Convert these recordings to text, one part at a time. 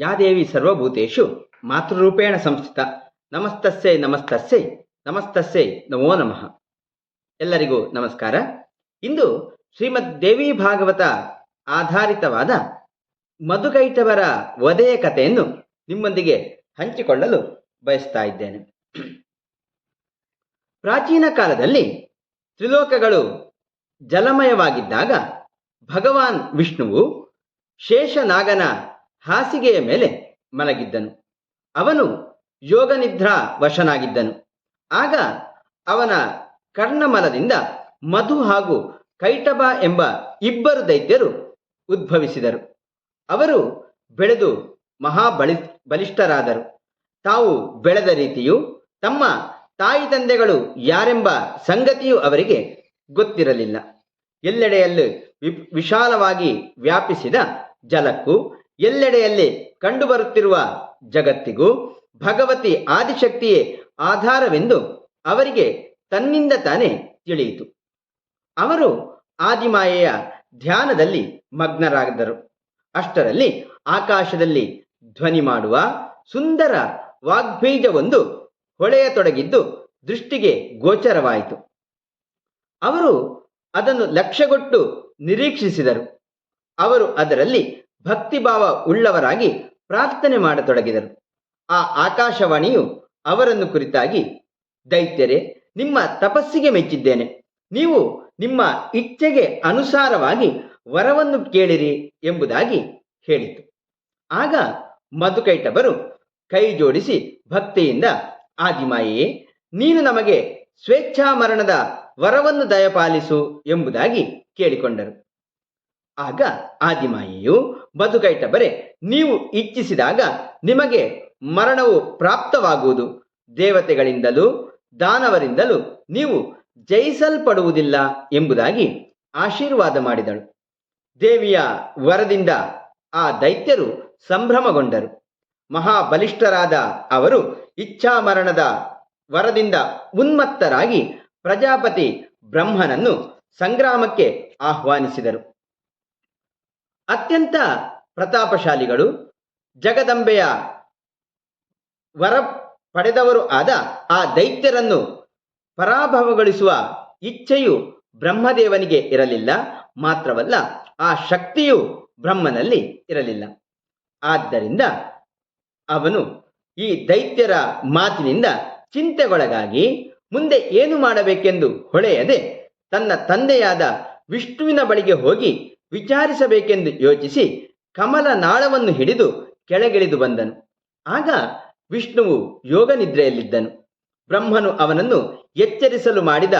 ಯಾ ದೇವಿ ಸರ್ವಭೂತೇಶು, ಮಾತೃರೂಪೇಣ ಸಂಸ್ಥಿತ ನಮಸ್ತಸ್ಸೈ ನಮಸ್ತಸ್ಸೈ ನಮಸ್ತಸ್ಸೈ ನಮೋ ನಮಃ. ಎಲ್ಲರಿಗೂ ನಮಸ್ಕಾರ. ಇಂದು ಶ್ರೀಮದ್ ದೇವಿ ಭಾಗವತ ಆಧಾರಿತವಾದ ಮಧುಗೈಟವರ ವಧೆಯ ಕಥೆಯನ್ನು ನಿಮ್ಮೊಂದಿಗೆ ಹಂಚಿಕೊಳ್ಳಲು ಬಯಸ್ತಾ ಇದ್ದೇನೆ. ಪ್ರಾಚೀನ ಕಾಲದಲ್ಲಿ ತ್ರಿಲೋಕಗಳು ಜಲಮಯವಾಗಿದ್ದಾಗ ಭಗವಾನ್ ವಿಷ್ಣುವು ಶೇಷನಾಗನ ಹಾಸಿಗೆಯ ಮೇಲೆ ಮಲಗಿದ್ದನು. ಅವನು ಯೋಗನಿದ್ರಾ ವಶನಾಗಿದ್ದನು. ಆಗ ಅವನ ಕರ್ಣಮಲದಿಂದ ಮಧು ಹಾಗೂ ಕೈಟಬ ಎಂಬ ಇಬ್ಬರು ದೈತ್ಯರು ಉದ್ಭವಿಸಿದರು. ಅವರು ಬೆಳೆದು ಮಹಾಬಲಿ, ಬಲಿಷ್ಠರಾದರು. ತಾವು ಬೆಳೆದ ರೀತಿಯು ತಮ್ಮ ತಾಯಿ ತಂದೆಗಳು ಯಾರೆಂಬ ಸಂಗತಿಯು ಅವರಿಗೆ ಗೊತ್ತಿರಲಿಲ್ಲ. ಎಲ್ಲೆಡೆಯಲ್ಲಿ ವಿಶಾಲವಾಗಿ ವ್ಯಾಪಿಸಿದ ಜಲಕ್ಕೂ ಎಲ್ಲೆಡೆಯಲ್ಲಿ ಕಂಡುಬರುತ್ತಿರುವ ಜಗತ್ತಿಗೂ ಭಗವತಿ ಆದಿಶಕ್ತಿಯೇ ಆಧಾರವೆಂದು ಅವರಿಗೆ ತನ್ನಿಂದ ತಾನೇ ತಿಳಿಯಿತು. ಅವರು ಆದಿಮಾಯೆಯ ಧ್ಯಾನದಲ್ಲಿ ಮಗ್ನರಾದರು. ಅಷ್ಟರಲ್ಲಿ ಆಕಾಶದಲ್ಲಿ ಧ್ವನಿ ಮಾಡುವ ಸುಂದರ ವಾಗ್ಬೀಜವೊಂದು ಹೊಳೆಯತೊಡಗಿದ್ದು ದೃಷ್ಟಿಗೆ ಗೋಚರವಾಯಿತು. ಅವರು ಅದನ್ನು ಲಕ್ಷ್ಯಗೊಟ್ಟು ನಿರೀಕ್ಷಿಸಿದರು. ಅವರು ಅದರಲ್ಲಿ ಭಕ್ತಿಭಾವ ಉಳ್ಳವರಾಗಿ ಪ್ರಾರ್ಥನೆ ಮಾಡತೊಡಗಿದರು. ಆ ಆಕಾಶವಾಣಿಯು ಅವರನ್ನು ಕುರಿತಾಗಿ, ದೈತ್ಯರೇ, ನಿಮ್ಮ ತಪಸ್ಸಿಗೆ ಮೆಚ್ಚಿದ್ದೇನೆ. ನೀವು ನಿಮ್ಮ ಇಚ್ಛೆಗೆ ಅನುಸಾರವಾಗಿ ವರವನ್ನು ಕೇಳಿರಿ ಎಂಬುದಾಗಿ ಹೇಳಿತು. ಆಗ ಮಧುಕೈಟಬರು ಕೈ ಜೋಡಿಸಿ ಭಕ್ತಿಯಿಂದ, ಆದಿಮಾಯೆಯೇ, ನೀನು ನಮಗೆ ಸ್ವೇಚ್ಛಾ ಮರಣದ ವರವನ್ನು ದಯಪಾಲಿಸು ಎಂಬುದಾಗಿ ಕೇಳಿಕೊಂಡರು. ಆಗ ಆದಿಮಾಯೆಯು ಬದುಕೈಟಬರೆ ನೀವು ಇಚ್ಛಿಸಿದಾಗ ನಿಮಗೆ ಮರಣವು ಪ್ರಾಪ್ತವಾಗುವುದು. ದೇವತೆಗಳಿಂದಲೂ ದಾನವರಿಂದಲೂ ನೀವು ಜಯಿಸಲ್ಪಡುವುದಿಲ್ಲ ಎಂಬುದಾಗಿ ಆಶೀರ್ವಾದ ಮಾಡಿದಳು. ದೇವಿಯ ವರದಿಂದ ಆ ದೈತ್ಯರು ಸಂಭ್ರಮಗೊಂಡರು. ಮಹಾಬಲಿಷ್ಠರಾದ ಅವರು ಇಚ್ಛಾಮರಣದ ವರದಿಂದ ಉನ್ಮತ್ತರಾಗಿ ಪ್ರಜಾಪತಿ ಬ್ರಹ್ಮನನ್ನು ಸಂಗ್ರಾಮಕ್ಕೆ ಆಹ್ವಾನಿಸಿದರು. ಅತ್ಯಂತ ಪ್ರತಾಪಶಾಲಿಗಳು, ಜಗದಂಬೆಯ ವರ ಪಡೆದವರು ಆದ ಆ ದೈತ್ಯರನ್ನು ಪರಾಭವಗೊಳಿಸುವ ಇಚ್ಛೆಯು ಬ್ರಹ್ಮದೇವನಿಗೆ ಇರಲಿಲ್ಲ, ಮಾತ್ರವಲ್ಲ ಆ ಶಕ್ತಿಯು ಬ್ರಹ್ಮನಲ್ಲಿ ಇರಲಿಲ್ಲ. ಆದ್ದರಿಂದ ಅವನು ಈ ದೈತ್ಯರ ಮಾತಿನಿಂದ ಚಿಂತೆಗೊಳಗಾಗಿ ಮುಂದೆ ಏನು ಮಾಡಬೇಕೆಂದು ಹೊಳೆಯದೆ ತನ್ನ ತಂದೆಯಾದ ವಿಷ್ಣುವಿನ ಬಳಿಗೆ ಹೋಗಿ ವಿಚಾರಿಸಬೇಕೆಂದು ಯೋಚಿಸಿ ಕಮಲ ನಾಳವನ್ನು ಹಿಡಿದು ಕೆಳಗಿಳಿದು ಬಂದನು. ಆಗ ವಿಷ್ಣುವು ಯೋಗ ನಿದ್ರೆಯಲ್ಲಿದ್ದನು. ಬ್ರಹ್ಮನು ಅವನನ್ನು ಎಚ್ಚರಿಸಲು ಮಾಡಿದ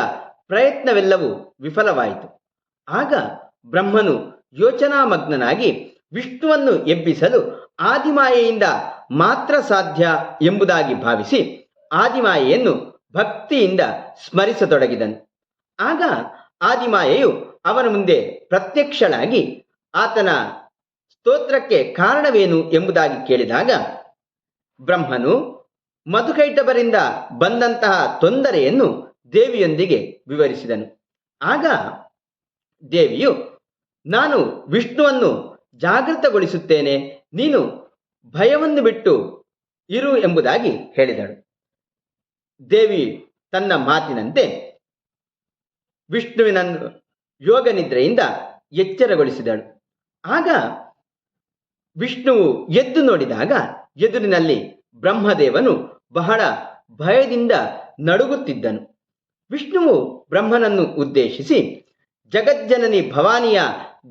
ಪ್ರಯತ್ನವೆಲ್ಲವೂ ವಿಫಲವಾಯಿತು. ಆಗ ಬ್ರಹ್ಮನು ಯೋಚನಾಮಗ್ನನಾಗಿ ವಿಷ್ಣುವನ್ನು ಎಬ್ಬಿಸಲು ಆದಿಮಾಯೆಯಿಂದ ಮಾತ್ರ ಸಾಧ್ಯ ಎಂಬುದಾಗಿ ಭಾವಿಸಿ ಆದಿಮಾಯೆಯನ್ನು ಭಕ್ತಿಯಿಂದ ಸ್ಮರಿಸತೊಡಗಿದನು. ಆಗ ಆದಿಮಾಯೆಯು ಅವನ ಮುಂದೆ ಪ್ರತ್ಯಕ್ಷಳಾಗಿ ಆತನ ಸ್ತೋತ್ರಕ್ಕೆ ಕಾರಣವೇನು ಎಂಬುದಾಗಿ ಕೇಳಿದಾಗ, ಬ್ರಹ್ಮನು ಮಧುಕೈಟಬರಿಂದ ಬಂದಂತಹ ತೊಂದರೆಯನ್ನು ದೇವಿಯೊಂದಿಗೆ ವಿವರಿಸಿದನು. ಆಗ ದೇವಿಯು, ನಾನು ವಿಷ್ಣುವನ್ನು ಜಾಗೃತಗೊಳಿಸುತ್ತೇನೆ, ನೀನು ಭಯವನ್ನು ಬಿಟ್ಟು ಇರು ಎಂಬುದಾಗಿ ಹೇಳಿದಳು. ದೇವಿ ತನ್ನ ಮಾತಿನಂತೆ, ವಿಷ್ಣುವಿನನ್ನು ಯೋಗ ನಿದ್ರೆಯಿಂದ ಎಚ್ಚರಗೊಳಿಸಿದಳು. ಆಗ ವಿಷ್ಣುವು ಎದ್ದು ನೋಡಿದಾಗ ಎದುರಿನಲ್ಲಿ ಬ್ರಹ್ಮದೇವನು ಬಹಳ ಭಯದಿಂದ ನಡುಗುತ್ತಿದ್ದನು. ವಿಷ್ಣುವು ಬ್ರಹ್ಮನನ್ನು ಉದ್ದೇಶಿಸಿ ಜಗಜ್ಜನನಿ ಭವಾನಿಯ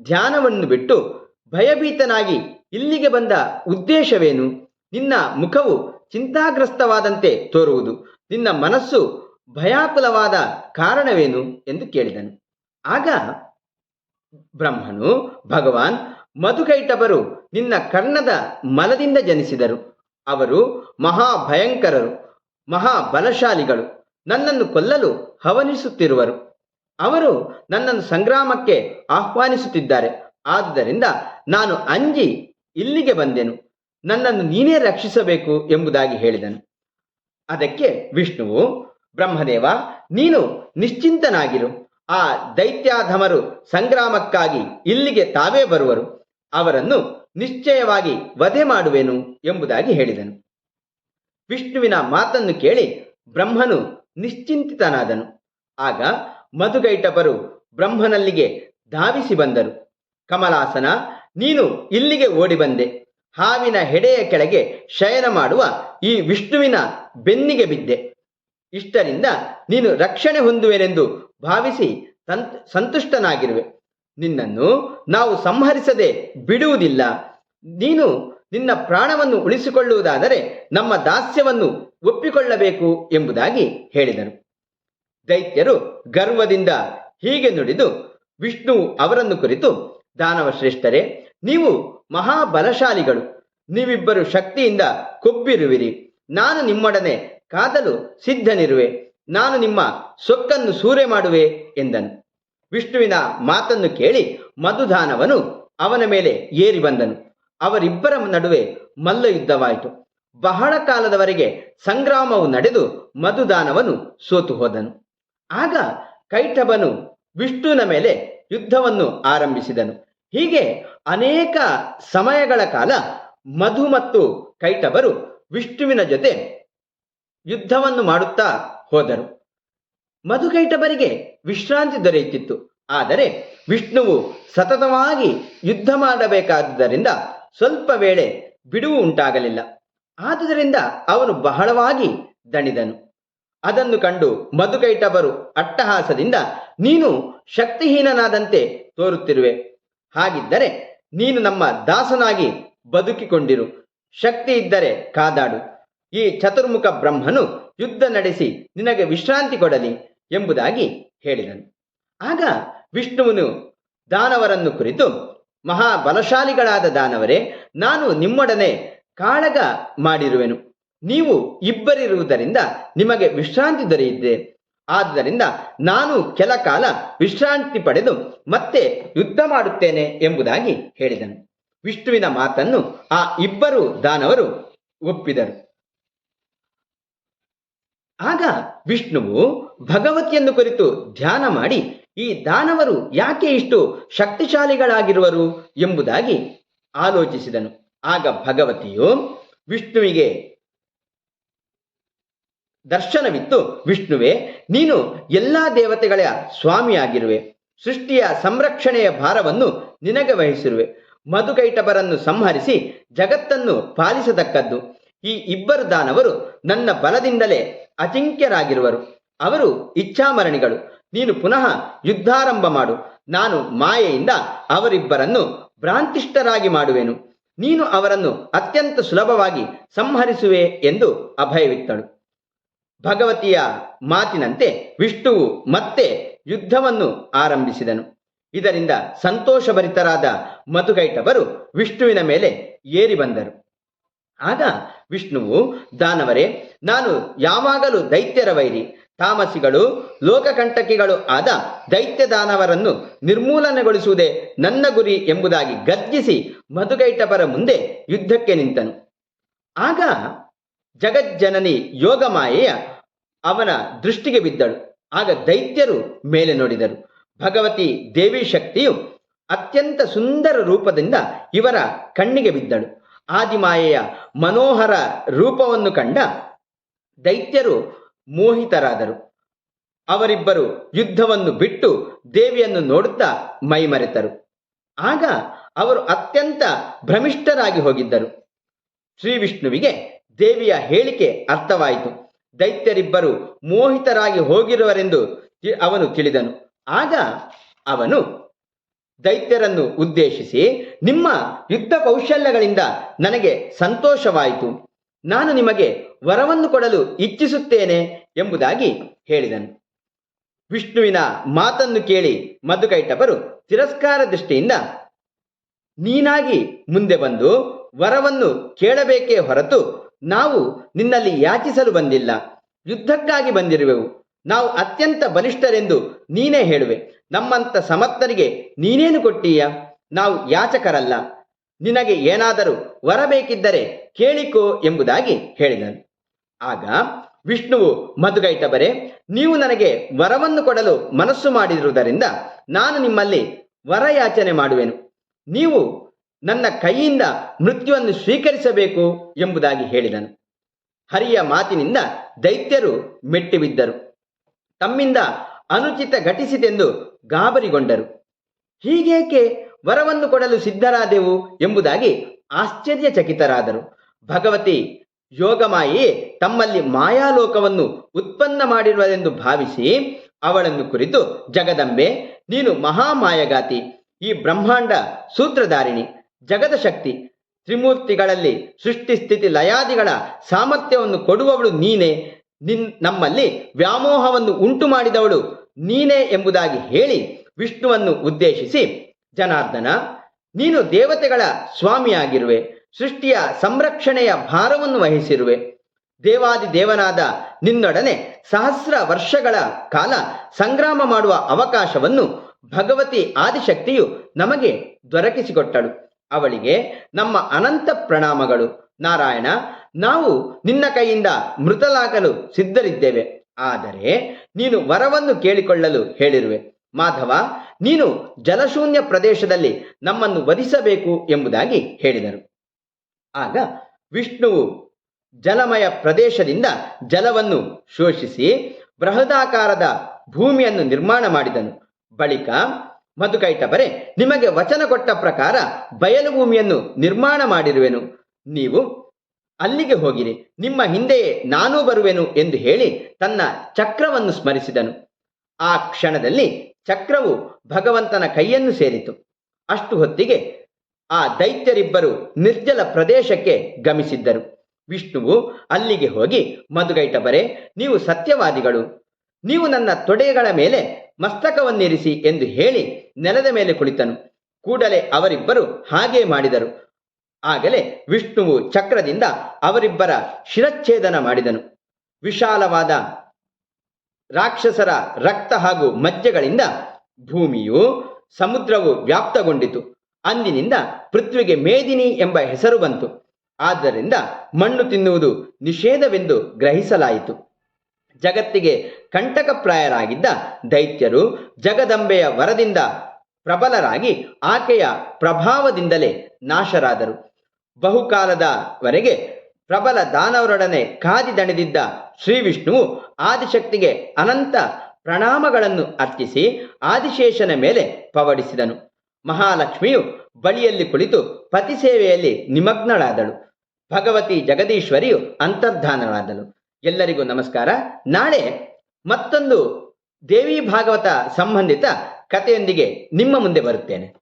ಧ್ಯಾನವನ್ನು ಬಿಟ್ಟು ಭಯಭೀತನಾಗಿ ಇಲ್ಲಿಗೆ ಬಂದ ಉದ್ದೇಶವೇನು? ನಿನ್ನ ಮುಖವು ಚಿಂತಾಗ್ರಸ್ತವಾದಂತೆ ತೋರುವುದು. ನಿನ್ನ ಮನಸ್ಸು ಭಯಾಕುಲವಾದ ಕಾರಣವೇನು? ಎಂದು ಕೇಳಿದನು. ಆಗ ಬ್ರಹ್ಮನು, ಭಗವಾನ್ ಮಧುಕೈಟಬರು ನಿನ್ನ ಕರ್ಣದ ಮಲದಿಂದ ಜನಿಸಿದರು. ಅವರು ಮಹಾಭಯಂಕರರು, ಮಹಾಬಲಶಾಲಿಗಳು, ನನ್ನನ್ನು ಕೊಲ್ಲಲು ಹವನಿಸುತ್ತಿರುವರು. ಅವರು ನನ್ನನ್ನು ಸಂಗ್ರಾಮಕ್ಕೆ ಆಹ್ವಾನಿಸುತ್ತಿದ್ದಾರೆ. ಆದ್ದರಿಂದ ನಾನು ಅಂಜಿ ಇಲ್ಲಿಗೆ ಬಂದೆನು. ನನ್ನನ್ನು ನೀನೇ ರಕ್ಷಿಸಬೇಕು ಎಂಬುದಾಗಿ ಹೇಳಿದನು. ಅದಕ್ಕೆ ವಿಷ್ಣುವು, ಬ್ರಹ್ಮದೇವ, ನೀನು ನಿಶ್ಚಿಂತನಾಗಿರು. ಆ ದೈತ್ಯಾಧಮರು ಸಂಗ್ರಾಮಕ್ಕಾಗಿ ಇಲ್ಲಿಗೆ ತಾವೇ ಬರುವರು. ಅವರನ್ನು ನಿಶ್ಚಯವಾಗಿ ವಧೆ ಮಾಡುವೆನು ಎಂಬುದಾಗಿ ಹೇಳಿದನು. ವಿಷ್ಣುವಿನ ಮಾತನ್ನು ಕೇಳಿ ಬ್ರಹ್ಮನು ನಿಶ್ಚಿಂತಿತನಾದನು. ಆಗ ಮಧುಗೈಟಪರು ಬ್ರಹ್ಮನಲ್ಲಿಗೆ ಧಾವಿಸಿ ಬಂದರು. ಕಮಲಾಸನ, ನೀನು ಇಲ್ಲಿಗೆ ಓಡಿ ಬಂದೆ. ಹಾವಿನ ಹೆಡೆಯ ಕೆಳಗೆ ಶಯನ ಮಾಡುವ ಈ ವಿಷ್ಣುವಿನ ಬೆನ್ನಿಗೆ ಬಿದ್ದೆ. ಇಷ್ಟರಿಂದ ನೀನು ರಕ್ಷಣೆ ಹೊಂದುವೆನೆಂದು ಭಾವಿಸಿ ಸಂತ್, ಸಂತುಷ್ಟನಾಗಿರುವೆ. ನಿನ್ನನ್ನು ನಾವು ಸಂಹರಿಸದೆ ಬಿಡುವುದಿಲ್ಲ. ನೀನು ನಿನ್ನ ಪ್ರಾಣವನ್ನು ಉಳಿಸಿಕೊಳ್ಳುವುದಾದರೆ ನಮ್ಮ ದಾಸ್ಯವನ್ನು ಒಪ್ಪಿಕೊಳ್ಳಬೇಕು ಎಂಬುದಾಗಿ ಹೇಳಿದರು ದೈತ್ಯರು ಗರ್ವದಿಂದ ಹೀಗೆ ನುಡಿದು, ವಿಷ್ಣು ಅವರನ್ನು ಕುರಿತು, ದಾನವ ಶ್ರೇಷ್ಠರೇ, ನೀವು ಮಹಾಬಲಶಾಲಿಗಳು. ನೀವಿಬ್ಬರು ಶಕ್ತಿಯಿಂದ ಕೊಬ್ಬಿರುವಿರಿ. ನಾನು ನಿಮ್ಮೊಡನೆ ಕಾದಲು ಸಿದ್ಧನಿರುವೆ. ನಾನು ನಿಮ್ಮ ಸೊಕ್ಕನ್ನು ಸೂರೆ ಮಾಡುವೆ ಎಂದನು. ವಿಷ್ಣುವಿನ ಮಾತನ್ನು ಕೇಳಿ ಮಧುದಾನವನು ಅವನ ಮೇಲೆ ಏರಿ ಬಂದನು. ಅವರಿಬ್ಬರ ನಡುವೆ ಮಲ್ಲ ಯುದ್ಧವಾಯಿತು ಬಹಳ ಕಾಲದವರೆಗೆ ಸಂಗ್ರಾಮವು ನಡೆದು ಮಧುದಾನವನು ಸೋತು ಹೋದನು. ಆಗ ಕೈಟಬನು ವಿಷ್ಣುವಿನ ಮೇಲೆ ಯುದ್ಧವನ್ನು ಆರಂಭಿಸಿದನು. ಹೀಗೆ ಅನೇಕ ಸಮಯಗಳ ಕಾಲ ಮಧು ಮತ್ತು ಕೈಟಬರು ವಿಷ್ಣುವಿನ ಜೊತೆ ಯುದ್ಧವನ್ನು ಮಾಡುತ್ತಾ ಹೋದರು. ಮಧುಕೈಟಬರಿಗೆ ವಿಶ್ರಾಂತಿ ದೊರೆಯುತ್ತಿತ್ತು. ಆದರೆ ವಿಷ್ಣುವು ಸತತವಾಗಿ ಯುದ್ಧ ಮಾಡಬೇಕಾದುದರಿಂದ ಸ್ವಲ್ಪ ವೇಳೆ ಬಿಡುವು ಉಂಟಾಗಲಿಲ್ಲ. ಆದುದರಿಂದ ಅವನು ಬಹಳವಾಗಿ ದಣಿದನು. ಅದನ್ನು ಕಂಡು ಮಧುಕೈಟಬರು ಅಟ್ಟಹಾಸದಿಂದ, ನೀನು ಶಕ್ತಿಹೀನನಾದಂತೆ ತೋರುತ್ತಿರುವೆ. ಹಾಗಿದ್ದರೆ ನೀನು ನಮ್ಮ ದಾಸನಾಗಿ ಬದುಕಿಕೊಂಡಿರು. ಶಕ್ತಿ ಇದ್ದರೆ ಕಾದಾಡು. ಈ ಚತುರ್ಮುಖ ಬ್ರಹ್ಮನು ಯುದ್ಧ ನಡೆಸಿ ನಿನಗೆ ವಿಶ್ರಾಂತಿ ಕೊಡಲಿ ಎಂಬುದಾಗಿ ಹೇಳಿದನು. ಆಗ ವಿಷ್ಣುವನು ದಾನವರನ್ನು ಕುರಿತು, ಮಹಾಬಲಶಾಲಿಗಳಾದ ದಾನವರೇ, ನಾನು ನಿಮ್ಮೊಡನೆ ಕಾಳಗ ಮಾಡಿರುವೆನು. ನೀವು ಇಬ್ಬರಿರುವುದರಿಂದ ನಿಮಗೆ ವಿಶ್ರಾಂತಿ ದೊರೆಯಿದ್ದೆ ಆದ್ದರಿಂದ ನಾನು ಕೆಲ ಕಾಲ ವಿಶ್ರಾಂತಿ ಪಡೆದು ಮತ್ತೆ ಯುದ್ಧ ಮಾಡುತ್ತೇನೆ ಎಂಬುದಾಗಿ ಹೇಳಿದನು. ವಿಷ್ಣುವಿನ ಮಾತನ್ನು ಆ ಇಬ್ಬರು ದಾನವರು ಒಪ್ಪಿದರು. ಆಗ ವಿಷ್ಣುವು ಭಗವತಿಯನ್ನು ಕುರಿತು ಧ್ಯಾನ ಮಾಡಿ, ಈ ದಾನವರು ಯಾಕೆ ಇಷ್ಟು ಶಕ್ತಿಶಾಲಿಗಳಾಗಿರುವರು ಎಂಬುದಾಗಿ ಆಲೋಚಿಸಿದನು. ಆಗ ಭಗವತಿಯು ವಿಷ್ಣುವಿಗೆ ದರ್ಶನವಿತ್ತು. ವಿಷ್ಣುವೆ, ನೀನು ಎಲ್ಲಾ ದೇವತೆಗಳ ಸ್ವಾಮಿಯಾಗಿರುವೆ. ಸೃಷ್ಟಿಯ ಸಂರಕ್ಷಣೆಯ ಭಾರವನ್ನು ನಿನಗೆ ವಹಿಸಿರುವೆ. ಮಧುಕೈಟಬರನ್ನು ಸಂಹರಿಸಿ ಜಗತ್ತನ್ನು ಪಾಲಿಸತಕ್ಕದ್ದು. ಈ ಇಬ್ಬರು ದಾನವರು ನನ್ನ ಬಲದಿಂದಲೇ ಅಚಿಂಕ್ಯರಾಗಿರುವರು. ಅವರು ಇಚ್ಛಾಮರಣಿಗಳು. ನೀನು ಪುನಃ ಯುದ್ಧಾರಂಭ ಮಾಡು. ನಾನು ಮಾಯೆಯಿಂದ ಅವರಿಬ್ಬರನ್ನು ಭ್ರಾಂತಿಷ್ಠರಾಗಿ ಮಾಡುವೆನು. ನೀನು ಅವರನ್ನು ಅತ್ಯಂತ ಸುಲಭವಾಗಿ ಸಂಹರಿಸುವೆ ಎಂದು ಅಭಯವಿತ್ತಳು. ಭಗವತಿಯ ಮಾತಿನಂತೆ ವಿಷ್ಣುವು ಮತ್ತೆ ಯುದ್ಧವನ್ನು ಆರಂಭಿಸಿದನು. ಇದರಿಂದ ಸಂತೋಷಭರಿತರಾದ ಮಧುಗೈಟವರು ವಿಷ್ಣುವಿನ ಮೇಲೆ ಏರಿ ಬಂದರು. ಆಗ ವಿಷ್ಣುವು ದಾನವರೇ, ನಾನು ಯಾವಾಗಲೂ ದೈತ್ಯರ ವೈರಿ ತಾಮಸಿಗಳು, ಲೋಕಕಂಟಕಿಗಳು ಆದ ದೈತ್ಯ ದಾನವರನ್ನು ನಿರ್ಮೂಲನೆಗೊಳಿಸುವುದೇ ನನ್ನ ಗುರಿ ಎಂಬುದಾಗಿ ಗರ್ಜಿಸಿ ಮಧುಗೈಟಪರ ಮುಂದೆ ಯುದ್ಧಕ್ಕೆ ನಿಂತನು. ಆಗ ಜಗಜ್ಜನನಿ ಯೋಗಮಾಯೆಯ ಅವನ ದೃಷ್ಟಿಗೆ ಬಿದ್ದಳು. ಆಗ ದೈತ್ಯರು ಮೇಲೆ ನೋಡಿದರು. ಭಗವತಿ ದೇವಿ ಶಕ್ತಿಯು ಅತ್ಯಂತ ಸುಂದರ ರೂಪದಿಂದ ಇವರ ಕಣ್ಣಿಗೆ ಬಿದ್ದಳು. ಆದಿಮಾಯೆಯ ಮನೋಹರ ರೂಪವನ್ನು ಕಂಡ ದೈತ್ಯರು ಮೋಹಿತರಾದರು. ಅವರಿಬ್ಬರು ಯುದ್ಧವನ್ನು ಬಿಟ್ಟು ದೇವಿಯನ್ನು ನೋಡುತ್ತಾ ಮೈಮರೆತರು. ಆಗ ಅವರು ಅತ್ಯಂತ ಭ್ರಮಿಷ್ಠರಾಗಿ ಹೋಗಿದ್ದರು. ಶ್ರೀ ವಿಷ್ಣುವಿಗೆ ದೇವಿಯ ಹೇಳಿಕೆ ಅರ್ಥವಾಯಿತು. ದೈತ್ಯರಿಬ್ಬರು ಮೋಹಿತರಾಗಿ ಹೋಗಿರುವರೆಂದು ಅವನು ತಿಳಿದನು. ಆಗ ಅವನು ದೈತ್ಯರನ್ನು ಉದ್ದೇಶಿಸಿ ನಿಮ್ಮ ಯುದ್ಧ ಕೌಶಲ್ಯಗಳಿಂದ ನನಗೆ ಸಂತೋಷವಾಯಿತು. ನಾನು ನಿಮಗೆ ವರವನ್ನು ಕೊಡಲು ಇಚ್ಛಿಸುತ್ತೇನೆ ಎಂಬುದಾಗಿ ಹೇಳಿದನು. ವಿಷ್ಣುವಿನ ಮಾತನ್ನು ಕೇಳಿ ಮಧುಕೈಟಪರು ತಿರಸ್ಕಾರ ದೃಷ್ಟಿಯಿಂದ ನೀನಾಗಿ ಮುಂದೆ ಬಂದು ವರವನ್ನು ಕೇಳಬೇಕೇ ಹೊರತು ನಾವು ನಿನ್ನಲ್ಲಿ ಯಾಚಿಸಲು ಬಂದಿಲ್ಲ. ಯುದ್ಧಕ್ಕಾಗಿ ಬಂದಿರುವೆವು. ನಾವು ಅತ್ಯಂತ ಬಲಿಷ್ಠರೆಂದು ನೀನೇ ಹೇಳುವೆ. ನಮ್ಮಂತ ಸಮರ್ಥರಿಗೆ ನೀನೇನು ಕೊಟ್ಟೀಯ? ನಾವು ಯಾಚಕರಲ್ಲ. ನಿನಗೆ ಏನಾದರೂ ವರಬೇಕಿದ್ದರೆ ಕೇಳಿಕೋ ಎಂಬುದಾಗಿ ಹೇಳಿದನು. ಆಗ ವಿಷ್ಣುವು ಮಧುಗೈಟಬರೆ ನೀವು ನನಗೆ ವರವನ್ನು ಕೊಡಲು ಮನಸ್ಸು ಮಾಡಿರುವುದರಿಂದ ನಾನು ನಿಮ್ಮಲ್ಲಿ ವರ ಯಾಚನೆ ಮಾಡುವೆನು. ನೀವು ನನ್ನ ಕೈಯಿಂದ ಮೃತ್ಯುವನ್ನು ಸ್ವೀಕರಿಸಬೇಕು ಎಂಬುದಾಗಿ ಹೇಳಿದನು. ಹರಿಯ ಮಾತಿನಿಂದ ದೈತ್ಯರು ಮೆಟ್ಟಿಬಿದ್ದರು. ತಮ್ಮಿಂದ ಅನುಚಿತ ಘಟಿಸಿದೆಂದು ಗಾಬರಿಗೊಂಡರು. ಹೀಗೇಕೆ ವರವನ್ನು ಕೊಡಲು ಸಿದ್ಧರಾದೆವು ಎಂಬುದಾಗಿ ಆಶ್ಚರ್ಯಚಕಿತರಾದರು. ಭಗವತಿ, ಯೋಗಮಾಯಿ, ತಮ್ಮಲ್ಲಿ ಮಾಯಾಲೋಕವನ್ನು ಉತ್ಪನ್ನ ಮಾಡಿರುವುದೆಂದು ಭಾವಿಸಿ ಅವಳನ್ನು ಕುರಿತು, ಜಗದಂಬೆ, ನೀನು ಮಹಾಮಾಯಗಾತಿ, ಈ ಬ್ರಹ್ಮಾಂಡ ಸೂತ್ರಧಾರಿಣಿ, ಜಗದ ಶಕ್ತಿ, ತ್ರಿಮೂರ್ತಿಗಳಲ್ಲಿ ಸೃಷ್ಟಿ ಸ್ಥಿತಿ ಲಯಾದಿಗಳ ಸಾಮರ್ಥ್ಯವನ್ನು ಕೊಡುವವಳು ನೀನೇ, ನಿನ್ ನಮ್ಮಲ್ಲಿ ವ್ಯಾಮೋಹವನ್ನು ಉಂಟು ಮಾಡಿದವಳು ನೀನೇ ಎಂಬುದಾಗಿ ಹೇಳಿ ವಿಷ್ಣುವನ್ನು ಉದ್ದೇಶಿಸಿ, ಜನಾರ್ದನ, ನೀನು ದೇವತೆಗಳ ಸ್ವಾಮಿಯಾಗಿರುವೆ, ಸೃಷ್ಟಿಯ ಸಂರಕ್ಷಣೆಯ ಭಾರವನ್ನು ವಹಿಸಿರುವೆ. ದೇವಾದಿ ದೇವನಾದ ನಿನ್ನೊಡನೆ ಸಹಸ್ರ ವರ್ಷಗಳ ಕಾಲ ಸಂಗ್ರಾಮ ಮಾಡುವ ಅವಕಾಶವನ್ನು ಭಗವತಿ ಆದಿಶಕ್ತಿಯು ನಮಗೆ ದೊರಕಿಸಿಕೊಟ್ಟಳು. ಅವಳಿಗೆ ನಮ್ಮ ಅನಂತ ಪ್ರಣಾಮಗಳು. ನಾರಾಯಣ, ನಾವು ನಿನ್ನ ಕೈಯಿಂದ ಮೃತಲಾಗಲು ಸಿದ್ಧರಿದ್ದೇವೆ. ಆದರೆ ನೀನು ವರವನ್ನು ಕೇಳಿಕೊಳ್ಳಲು ಹೇಳಿರುವೆ. ಮಾಧವ, ನೀನು ಜಲಶೂನ್ಯ ಪ್ರದೇಶದಲ್ಲಿ ನಮ್ಮನ್ನು ವಧಿಸಬೇಕು ಎಂಬುದಾಗಿ ಹೇಳಿದರು. ಆಗ ವಿಷ್ಣುವು ಜಲಮಯ ಪ್ರದೇಶದಿಂದ ಜಲವನ್ನು ಶೋಷಿಸಿ ಬೃಹದಾಕಾರದ ಭೂಮಿಯನ್ನು ನಿರ್ಮಾಣ ಮಾಡಿದನು. ಬಳಿಕ ಮಧುಕೈಟಬರೆ, ನಿಮಗೆ ವಚನ ಕೊಟ್ಟ ಪ್ರಕಾರ ಬಯಲು ಭೂಮಿಯನ್ನು ನಿರ್ಮಾಣ ಮಾಡಿರುವೆನು. ನೀವು ಅಲ್ಲಿಗೆ ಹೋಗಿರಿ. ನಿಮ್ಮ ಹಿಂದೆಯೇ ನಾನೂ ಬರುವೆನು ಎಂದು ಹೇಳಿ ತನ್ನ ಚಕ್ರವನ್ನು ಸ್ಮರಿಸಿದನು. ಆ ಕ್ಷಣದಲ್ಲಿ ಚಕ್ರವು ಭಗವಂತನ ಕೈಯನ್ನು ಸೇರಿತು. ಅಷ್ಟು ಹೊತ್ತಿಗೆ ಆ ದೈತ್ಯರಿಬ್ಬರು ನಿರ್ಜಲ ಪ್ರದೇಶಕ್ಕೆ ಗಮಿಸಿದ್ದರು. ವಿಷ್ಣುವು ಅಲ್ಲಿಗೆ ಹೋಗಿ ಮಧುಗೈಟಬರೆ ನೀವು ಸತ್ಯವಾದಿಗಳು. ನೀವು ನನ್ನ ತೊಡೆಗಳ ಮೇಲೆ ಮಸ್ತಕವನ್ನಿರಿಸಿ ಎಂದು ಹೇಳಿ ನೆಲದ ಮೇಲೆ ಕುಳಿತನು. ಕೂಡಲೇ ಅವರಿಬ್ಬರು ಹಾಗೆ ಮಾಡಿದರು. ಆಗಲೇ ವಿಷ್ಣುವು ಚಕ್ರದಿಂದ ಅವರಿಬ್ಬರ ಶಿರಚ್ಛೇದನ ಮಾಡಿದನು. ವಿಶಾಲವಾದ ರಾಕ್ಷಸರ ರಕ್ತ ಹಾಗೂ ಮಜ್ಜೆಗಳಿಂದ ಭೂಮಿಯು ಸಮುದ್ರವು ವ್ಯಾಪ್ತಗೊಂಡಿತು. ಅಂದಿನಿಂದ ಪೃಥ್ವಿಗೆ ಮೇದಿನಿ ಎಂಬ ಹೆಸರು ಬಂತು. ಆದ್ದರಿಂದ ಮಣ್ಣು ತಿನ್ನುವುದು ನಿಷೇಧವೆಂದು ಗ್ರಹಿಸಲಾಯಿತು. ಜಗತ್ತಿಗೆ ಕಂಟಕಪ್ರಾಯರಾಗಿದ್ದ ದೈತ್ಯರು ಜಗದಂಬೆಯ ವರದಿಂದ ಪ್ರಬಲರಾಗಿ ಆಕೆಯ ಪ್ರಭಾವದಿಂದಲೇ ನಾಶರಾದರು. ಬಹುಕಾಲದವರೆಗೆ ಪ್ರಬಲ ದಾನವರೊಡನೆ ಕಾದಿದಣಿದಿದ್ದ ಶ್ರೀ ವಿಷ್ಣುವು ಆದಿಶಕ್ತಿಗೆ ಅನಂತ ಪ್ರಣಾಮಗಳನ್ನು ಅರ್ಪಿಸಿ ಆದಿಶೇಷನ ಮೇಲೆ ಪವಡಿಸಿದನು. ಮಹಾಲಕ್ಷ್ಮಿಯು ಬಳಿಯಲ್ಲಿ ಕುಳಿತು ಪತಿ ಸೇವೆಯಲ್ಲಿ ನಿಮಗ್ನಳಾದಳು. ಭಗವತಿ ಜಗದೀಶ್ವರಿಯು ಅಂತರ್ಧಾನಳಾದಳು. ಎಲ್ಲರಿಗೂ ನಮಸ್ಕಾರ. ನಾಳೆ ಮತ್ತೊಂದು ದೇವಿ ಭಾಗವತ ಸಂಬಂಧಿತ ಕಥೆಯೊಂದಿಗೆ ನಿಮ್ಮ ಮುಂದೆ ಬರುತ್ತೇನೆ.